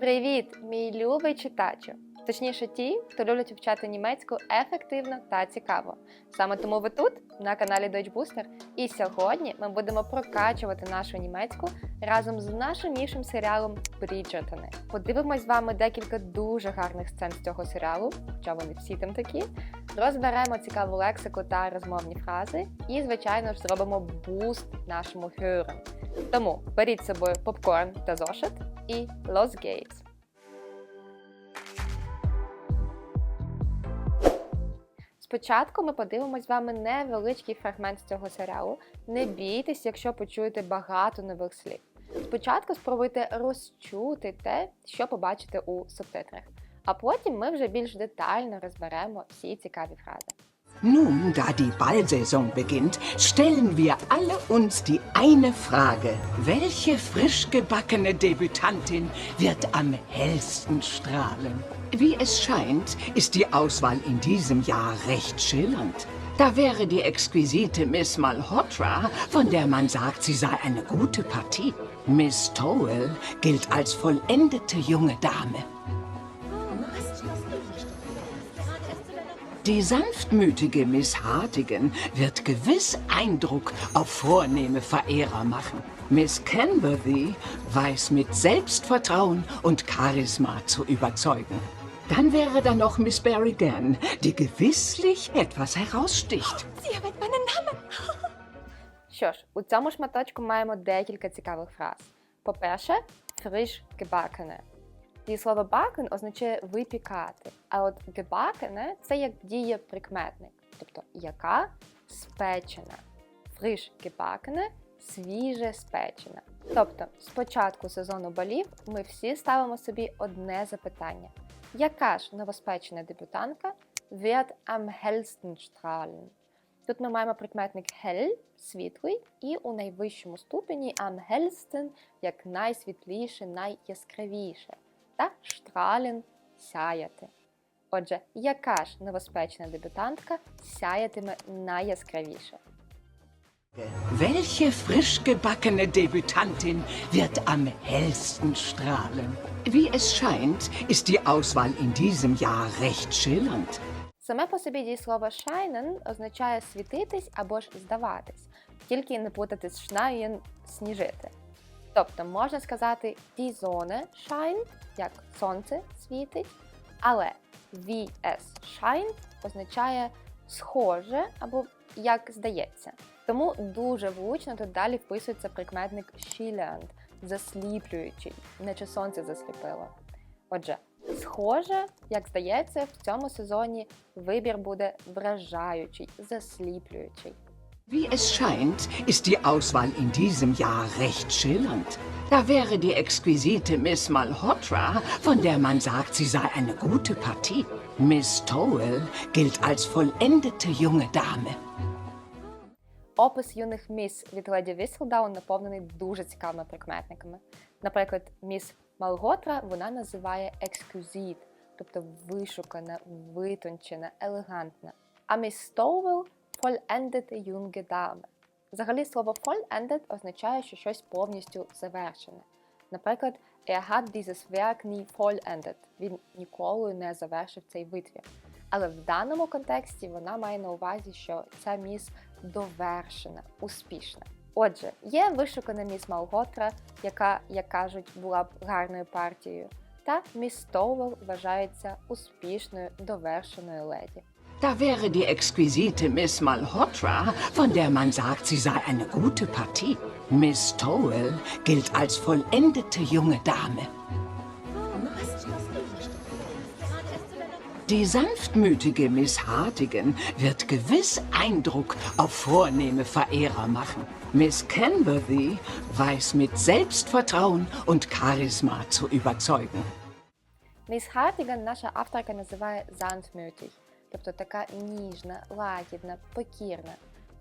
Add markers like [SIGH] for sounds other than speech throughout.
Привіт, мій любий читачу! Точніше, ті, хто люблять вивчати німецьку ефективно та цікаво. Саме тому ви тут, на каналі Deutsch Booster, і сьогодні ми будемо прокачувати нашу німецьку разом з нашим іншим серіалом Бріджертони. Подивимось з вами декілька дуже гарних сцен з цього серіалу, хоча вони всі там такі. Розберемо цікаву лексику та розмовні фрази, і, звичайно ж, зробимо буст нашому гюру. Тому беріть з собою попкорн та зошит і Los Gates. Спочатку ми подивимось з вами невеличкий фрагмент з цього серіалу. Не бійтесь, якщо почуєте багато нових слів. Спочатку спробуйте розчути те, що побачите у субтитрах, а потім ми вже більш детально розберемо всі цікаві фрази. Nun, da die Ballsaison beginnt, stellen wir alle uns die eine Frage. Welche frisch gebackene Debütantin wird am hellsten strahlen? Wie es scheint, ist die Auswahl in diesem Jahr recht schillernd. Da wäre die exquisite Miss Malhotra, von der man sagt, sie sei eine gute Partie. Miss Towell gilt als vollendete junge Dame. Die sanftmütige Miss Hartigan wird gewiss Eindruck auf vornehme Verehrer machen. Miss Canberthy weiß mit Selbstvertrauen und Charisma zu überzeugen. Dann wäre da noch Miss Berrigan, die gewisslich etwas heraussticht. [GASPS] Sie haben meinen Namen. Що ж, у цьому шматочку маємо декілька цікавих фраз. По-перше, фриш гебакене. І слово бакен означає випікати. А от гебакене це як діє прикметник, тобто яка спечена. Фриш гебакене свіже спечена. Тобто, з початку сезону балів ми всі ставимо собі одне запитання: яка ж новоспечена дебютантка wird am hellsten strahlen? Тут ми маємо прикметник hell – світлий, і у найвищому ступені am hellsten як найсвітліше, найяскравіше, та strahlen – сяяти. Отже, яка ж новоспечена дебютантка сяятиме найяскравіше? Welche frisch gebackene Debütantin wird am hellsten strahlen? Wie es scheint, ist die Auswahl in diesem Jahr recht schillernd. Саме по собі дієслово scheinen означає світитись або ж здаватись, тільки не плутати з schneien – сніжити. Тобто можна сказати die Sonne scheint, як сонце світить, але es scheint означає схоже або як здається. Тому дуже влучно тут далі вписується прикметник schillernd – засліплюючий, наче сонце засліпило. Отже, схоже, як здається, в цьому сезоні вибір буде вражаючий, засліплюючий. Wie es scheint, ist die Auswahl in diesem Jahr recht schillernd. Da wäre die exquisite Miss Malhotra, von der man sagt, sie sei eine gute Partie. Miss Towell gilt als vollendete junge Dame. Опис юних міс від леді Віселдаун наповнений дуже цікавими прикметниками. Наприклад, міс Малготра вона називає екскюзіт, тобто вишукана, витончена, елегантна. А міс Стоувел vollendete junge Dame. Взагалі слово vollended означає, що щось повністю завершене. Наприклад, er hat dieses Werk nie vollendet. Він ніколи не завершив цей витвір. Але в даному контексті вона має на увазі, що ця міс довершена, успішна. Отже, є вишукана міс Малготра, яка, як кажуть, була б гарною партією, та міс Стоувел вважається успішною довершеною леді. Da wäre die exquisite Miss Malhotra, von der man sagt, sie sei eine gute Partie. Miss Towell gilt als vollendete junge Dame. Die sanftmütige Miss Hartigan wird gewiss Eindruck auf vornehme Verehrer machen. Miss Canberthy weiß mit Selbstvertrauen und Charisma zu überzeugen. Міс Хартіган наша авторка називає sanftmütig, Тобто така ніжна, лагідна, покірна,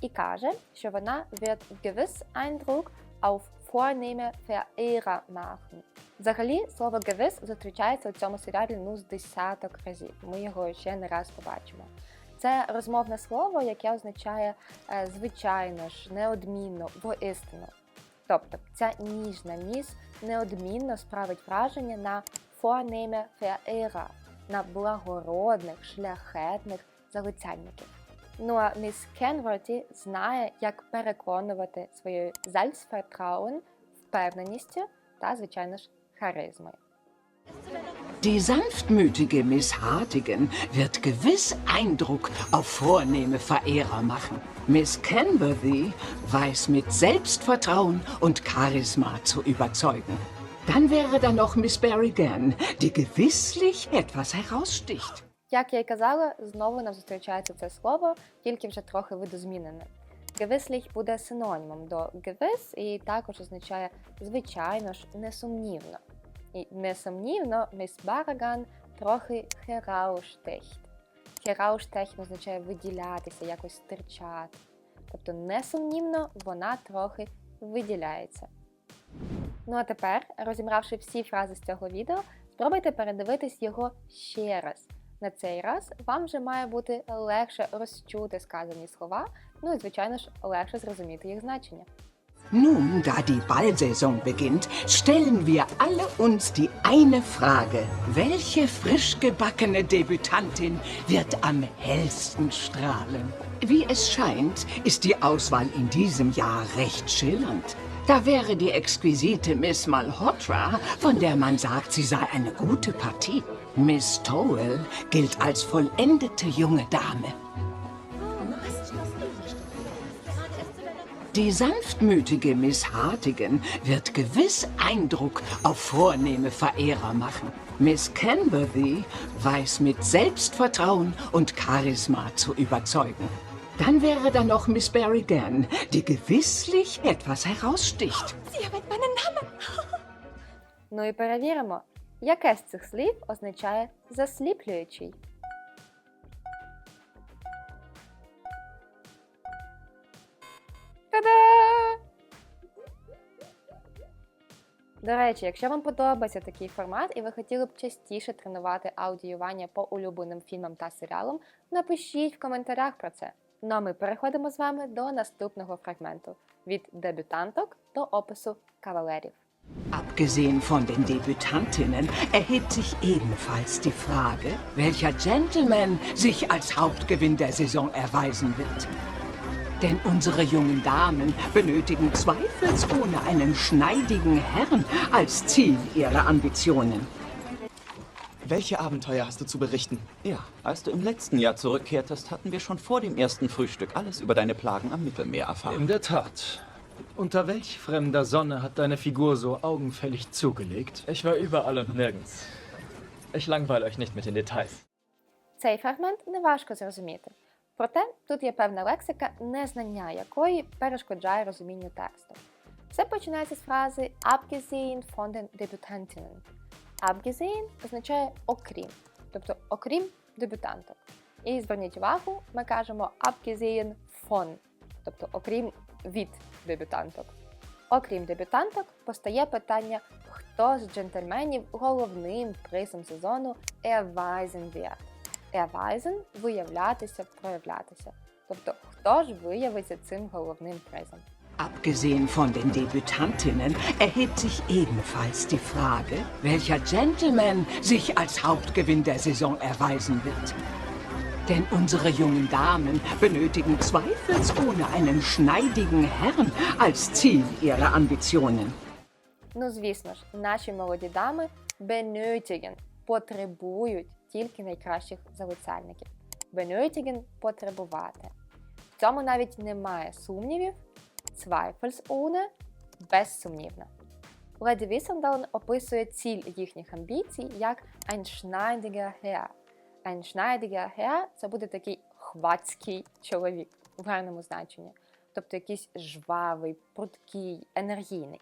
і каже, що вона wird gewiss Eindruck auf vornehme Verehrer machen. Взагалі, слово gewiss зустрічається у цьому серіалі ну з десяток разів. Ми його ще не раз побачимо. Це розмовне слово, яке означає е, звичайно ж, неодмінно, воістину. Тобто ця ніжна міс неодмінно справить враження на vornehme Verehrer, на благородних, шляхетних залицяльників. Ну а міс Кенворті знає, як переконувати своєю Selbstvertrauen, впевненістю та, звичайно ж, харизмою. Die sanftmütige Miss Hartigan wird gewiss Eindruck auf vornehme Verehrer machen. Miss Canworthy weiß mit Selbstvertrauen und Charisma zu überzeugen. Dann wäre da noch Miss Berrigan, die gewisslich etwas heraussticht. Як я й казала, знову нам зустрічається це слово, тільки вже трохи видозмінене. Гевисліх буде синонімом до гевис і також означає звичайно ж несумнівно. І несумнівно міс Бараган трохи херауштехт. Херауштехт означає виділятися, якось стирчати. Тобто несумнівно вона трохи виділяється. Ну а тепер, розібравши всі фрази з цього відео, спробуйте передивитись його ще раз. На цей раз вам вже має бути легше розчути сказані слова, ну і, звичайно ж, легше зрозуміти їх значення. Nun, da die Ballsaison beginnt, stellen wir alle uns die eine Frage. Welche frisch gebackene Debütantin wird am hellsten strahlen? Wie es scheint, ist die Auswahl in diesem Jahr recht schillernd. Da wäre die exquisite Miss Malhotra, von der man sagt, sie sei eine gute Partie. Miss Towell gilt als vollendete junge Dame. Die sanftmütige Miss Hartigan wird gewiss Eindruck auf vornehme Verehrer machen. Miss Canworthy weiß mit Selbstvertrauen und Charisma zu überzeugen. Dann wäre da noch Miss Berrigan, die gewisslich etwas heraussticht. [LAUGHS] Ну і перевіримо, яке з цих слів означає засліплюючий. Та-да! До речі, якщо вам подобається такий формат і ви хотіли б частіше тренувати аудіювання по улюбленим фільмам та серіалам, напишіть в коментарях про це. Ну а ми переходимо з вами до наступного фрагменту від дебютанток до опису кавалерів. Abgesehen von den Debütantinnen erhebt sich ebenfalls die Frage, welcher Gentleman sich als Hauptgewinn der Saison erweisen wird. Denn unsere jungen Damen benötigen zweifelsohne einen schneidigen Herrn als Ziel ihrer Ambitionen. Welche Abenteuer hast du zu berichten? Ja, als du im letzten Jahr zurückkehrtest, hatten wir schon vor dem ersten Frühstück alles über deine Plagen am Mittelmeer In erfahren. der Tat. Unter welch fremder Sonne hat deine Figur so augenfällig zugelegt? Ich war überall und nirgends. Ich langweile euch nicht mit den Details. Цей фрагмент неважко зрозуміти. Проте тут є певна лексика, незнання якої перешкоджає розумінню тексту. Все починається з фрази abgesehen von den Debütantinnen. Abgesehen означає окрім, тобто окрім дебютанток. І зверніть увагу, ми кажемо abgesehen von, тобто окрім від дебютанток. Окрім дебютанток, постає питання, хто з джентльменів головним призом сезону erweisen wird. Erweisen – виявлятися, проявлятися. Тобто, хто ж виявиться цим головним призом? Abgesehen von den Debütantinnen erhebt sich ebenfalls die Frage, welcher Gentleman sich als Hauptgewinn der Saison erweisen wird. Denn unsere jungen Damen benötigen zweifelsohne einen schneidigen Herrn als Ziel ihrer Ambitionen. Ну, звісно ж, наші молоді дами benötigen – потребують тільки найкращих залицяльників. Benötigen – потребувати. В цьому навіть немає сумнівів. Zweifelsohne – безсумнівно. Леді Вісендаун описує ціль їхніх амбіцій як ein schneidiger Herr. Ein schneidiger Herr – це буде такий хвацький чоловік в гарному значенні. Тобто якийсь жвавий, прудкий, енергійний.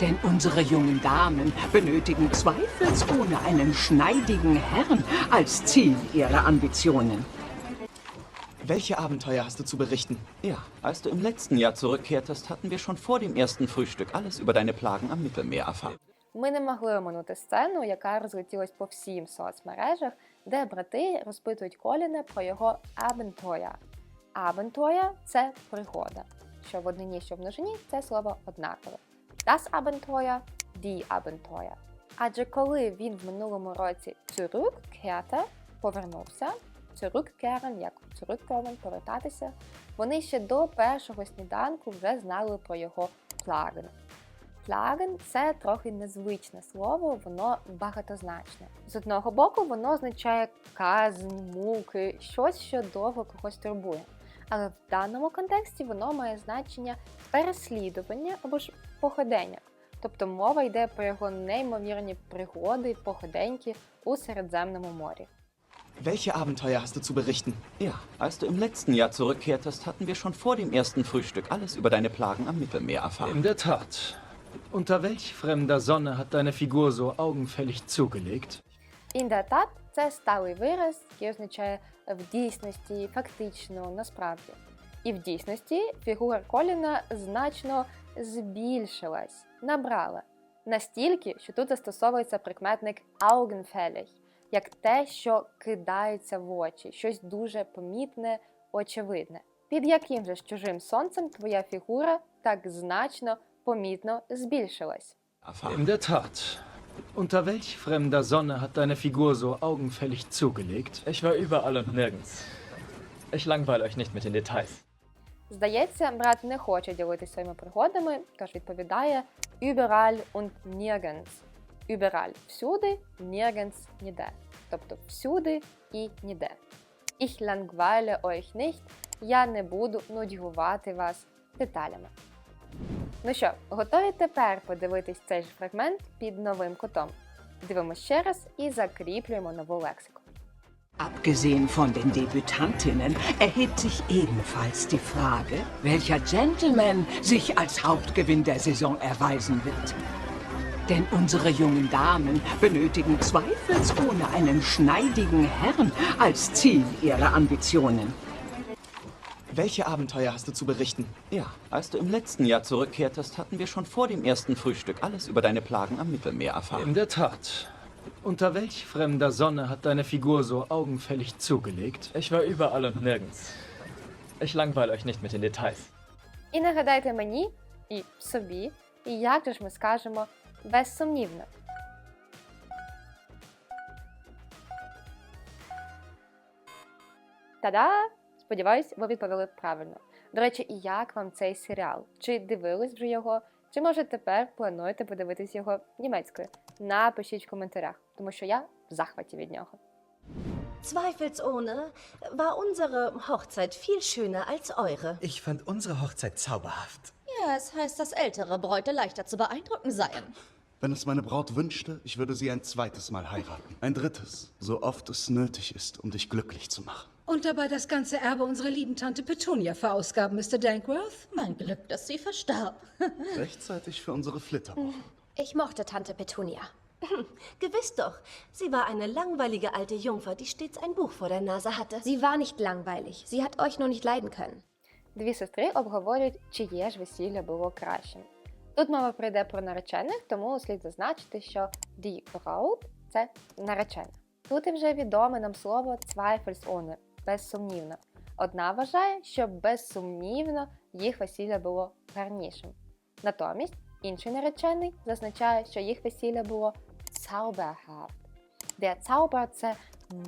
Denn unsere jungen Damen benötigen zweifelsohne einen schneidigen Herrn als Ziel ihrer Ambitionen. Welche Abenteuer hast du zu berichten? Ja, als du im letzten Jahr zurückkehrtest, hatten wir schon vor dem ersten Frühstück alles über deine Plagen am Mittelmeer erfahren. Ми не могли оминути сцену, яка розлетілась по всім соцмережах, де брати розпитують Коліна про його Абентоя. Абентоя це пригода. що в однині, що в множині це слово однакове. Das Abenteuer, die Abenteuer. Адже коли він в минулому році zurückkehrte, повернувся, zurückkehren, як zurückkommen, повертатися, вони ще до першого сніданку вже знали про його плаген. Плаген це трохи незвичне слово, воно багатозначне. З одного боку, воно означає казнь, муки, щось, що довго когось турбує. Але в даному контексті воно має значення переслідування або ж походення. Тобто мова йде про його неймовірні пригоди, походеньки у Середземному морі. Welche Abenteuer hast du zu berichten? Ja, als du im letzten Jahr zurückkehrtest, hatten wir schon vor dem ersten Frühstück alles über deine Plagen am Mittelmeer In erfahren. der Tat. Unter welch fremder Sonne hat deine Figur so augenfällig zugelegt? Індатат це сталий вираз, який означає в дійсності, фактично, насправді. І в дійсності фігура Коліна значно збільшилась, набрала. Настільки, що тут застосовується прикметник augenfällig, Як те, що кидається в очі, щось дуже помітне, очевидне. Під яким же ж чужим сонцем твоя фігура так значно, помітно збільшилась? In der Tat. Unter welch fremder Sonne hat deine Figur so augenfällig zugelegt? Ich war überall und nirgends. Ich langweile euch nicht mit den Details. Здається, брат не хоче ділитися своїми пригодами, тож відповідає überall und nirgends. Überall – всюди, nirgends – ніде. Тобто всюди і ніде. Ich langweile euch nicht. Я не буду нудьгувати вас деталями. Ну що, готові тепер подивитись цей ж фрагмент під новим кутом? Дивимося ще раз і закріплюємо нову лексику. Abgesehen von den Debütantinnen erhebt sich ebenfalls die Frage, welcher Gentleman sich als Hauptgewinn der Saison erweisen wird. Denn unsere jungen Damen benötigen zweifelsohne einen schneidigen Herrn als Ziel ihrer Ambitionen. Welche Abenteuer hast du zu berichten? Ja, als du im letzten Jahr zurückkehrtest, hatten wir schon vor dem ersten Frühstück alles über deine Plagen am Mittelmeer In erfahren. der Tat. Unter welch fremder Sonne hat deine Figur so augenfällig zugelegt? Ich war überall und nirgends. Ich langweile euch nicht mit den Details. І нагадайте мені і собі, і як же ж ми скажемо безсумнівно. Та-да! Сподіваюсь, ви відповіли правильно. До речі, і як вам цей серіал? Чи дивились вже його? Чи може тепер плануєте подивитись його німецькою? Напишіть в коментарях, тому що я в захваті від нього. Zweifelsohne war unsere Hochzeit viel schöner als eure. Ich fand unsere Hochzeit zauberhaft. Ja, es heißt, dass ältere Bräute leichter zu beeindrucken seien. Wenn es meine Braut wünschte, ich würde sie ein zweites Mal heiraten. Ein drittes, so oft es nötig ist, um dich glücklich zu machen. Und dabei das ganze Erbe unserer lieben Tante Petunia verausgaben, Mr. Dankworth? Mein Glück, dass sie verstarb. [LAUGHS] Rechtzeitig für unsere Flitterwochen. Ich mochte Tante Petunia. [LAUGHS] Gewiss doch, sie war eine langweilige alte Jungfer, die stets ein Buch vor der Nase hatte. Sie war nicht langweilig. Sie hat euch nur nicht leiden können. Дві сестри обговорюють, чиє ж весілля було кращим. Тут мова прийде про наречених, тому слід зазначити, що die Braut – це наречена. Тут і вже відоме нам слово zweifelsohne – безсумнівно. Одна вважає, що безсумнівно їх весілля було гарнішим. Натомість інший наречений зазначає, що їх весілля було zauberhaft. Der Zauber – це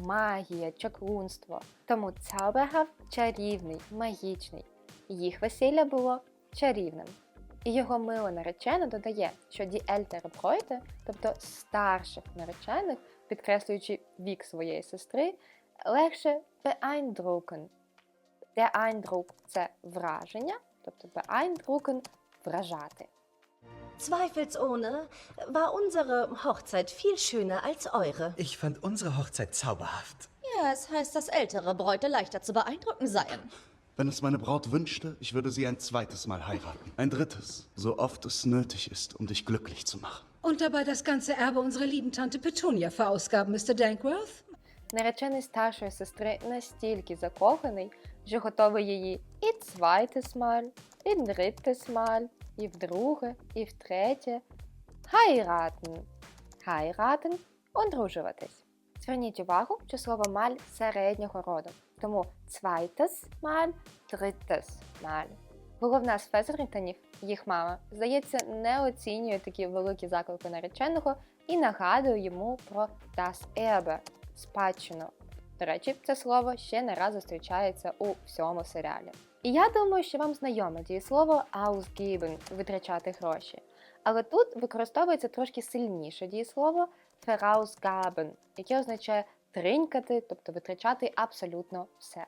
магія, чаклунство. Тому Zauberhaft – чарівний, магічний. Їх весілля було чарівним. І його мила наречена додає, що die ältere Bräute, тобто старших наречених, підкреслюючи вік своєї сестри, легше beeindrucken. Der Eindruck – це враження, тобто beeindrucken – вражати. Zweifelsohne war unsere Hochzeit viel schöner als eure. Ich fand unsere Hochzeit zauberhaft. Ja, es heißt, dass ältere Bräute leichter zu beeindrucken seien. Wenn es meine Braut wünschte, ich würde sie ein zweites Mal heiraten. Ein drittes, so oft es nötig ist, um dich glücklich zu machen. Und dabei das ganze Erbe unserer lieben Tante Petunia verausgaben, Mr. Dankworth? Наречений старшої сестри настільки закоханий, що готовий її і zweites Mal, і drittes Mal, і вдруге, і втретє heiraten. Heiraten – одружуватись. Зверніть увагу, що слово маль середнього роду. Тому zweites Mal, drittes Mal. Головна з Фезерінтонів, їх мама, здається, не оцінює такі великі заклики нареченого і нагадує йому про Das Erbe – спадщину. До речі, це слово ще не раз зустрічається у всьому серіалі. І я думаю, що вам знайоме дієслово ausgeben – витрачати гроші. Але тут використовується трошки сильніше дієслово verausgaben, яке означає тринькати, тобто витрачати абсолютно все.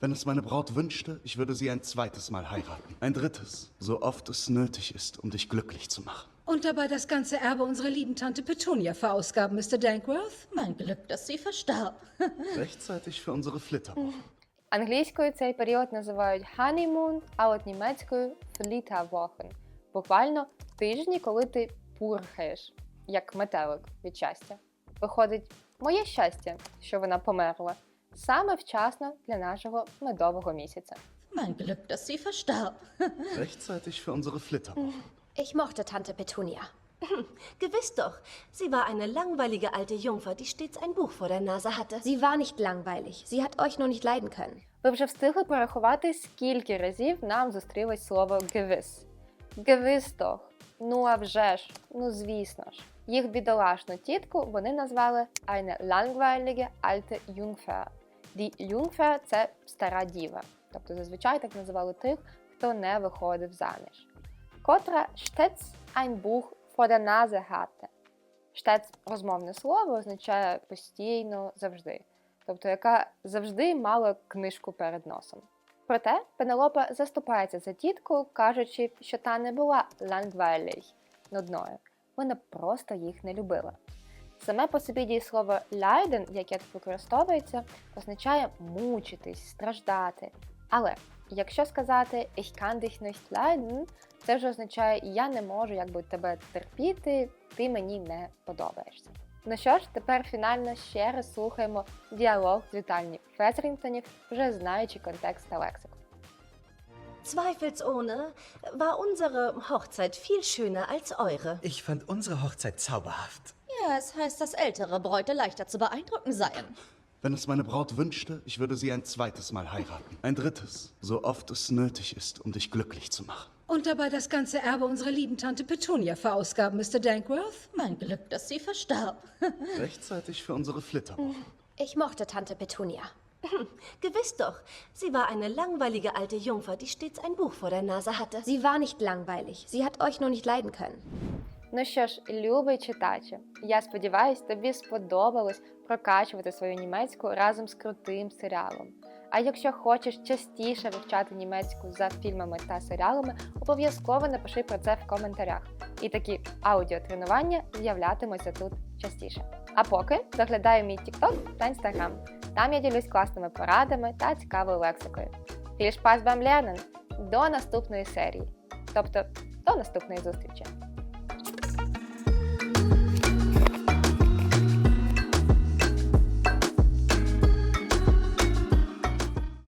Wenn es meine Braut wünschte, ich würde sie ein zweites Mal heiraten. Ein drittes, so oft es nötig ist, um dich glücklich zu machen. Und dabei das ganze Erbe unserer lieben Tante Petunia verausgaben, Mr. Dankworth? Mein Glück, dass sie verstarb. Rechtzeitig für unsere Flitterwochen. Англійською цей період називають honeymoon, а от німецькою Flitterwochen. Буквально тижні, коли ти пурхаєш, як метелик від щастя. Виходить, моє щастя, що вона померла, саме вчасно для нашого медового місяця. Mein Glück, dass sie verstarb. [LAUGHS] Rechtzeitig für unsere Flitterwochen. Ich mochte Tante Petunia. Gewiss doch. Sie war eine langweilige alte Jungfer, die stets ein Buch vor der Nase hatte. Sie war nicht langweilig. Sie hat euch nur nicht leiden können. Ви вже встигли порахувати, скільки разів нам зустрілось слово gewiss. Gewiss doch. Ну а вже ж, ну звісно ж. Їх бідолашну тітку вони назвали eine langweilige alte Jungfer. Die Jungfer – це стара діва. Тобто зазвичай так називали тих, хто не виходив заміж. Котра stets ein Buch vor der Nase hatte. Штец розмовне слово означає постійно завжди, тобто яка завжди мала книжку перед носом. Проте Пенелопа заступається за тітку, кажучи, що та не була langweilig, нудною. Вона просто їх не любила. Саме по собі дієслово leiden, яке тут використовується, означає мучитись, страждати. Але якщо сказати ich kann dich nicht leiden, це вже означає я не можу якби тебе терпіти, ти мені не подобаєшся. Ну що ж, тепер фінально ще раз слухаємо діалог з вітальні Фезерінгтонів, вже знаючи контекст та лексику. Zweifelsohne war unsere Hochzeit viel schöner als eure. Ich fand unsere Hochzeit zauberhaft. Ja, es heißt, dass ältere Bräute leichter zu beeindrucken seien. Wenn es meine Braut wünschte, ich würde sie ein zweites Mal heiraten. Ein drittes, so oft es nötig ist, um dich glücklich zu machen. Und dabei das ganze Erbe unserer lieben Tante Petunia verausgaben, Mr. Dankworth? Mein Glück, dass sie verstarb. Rechtzeitig für unsere Flitterwochen. Ich mochte Tante Petunia. [CLEARS THROAT] Gewiss doch. Sie war eine langweilige alte Jungfer, die stets ein Buch vor der Nase hatte. Sie war nicht langweilig. Sie hat euch nur nicht leiden können. Ну що ж, любий читаче, я сподіваюсь, тобі сподобалось прокачувати свою німецьку разом з крутим серіалом. А якщо хочеш частіше вивчати німецьку за фільмами та серіалами, обов'язково напиши про це в коментарях. І такі аудіотренування з'являтимуться тут частіше. А поки заглядаю мій TikTok та Instagram. Там я ділюсь класними порадами та цікавою лексикою. Viel Spaß beim! До наступної серії. Тобто до наступної зустрічі!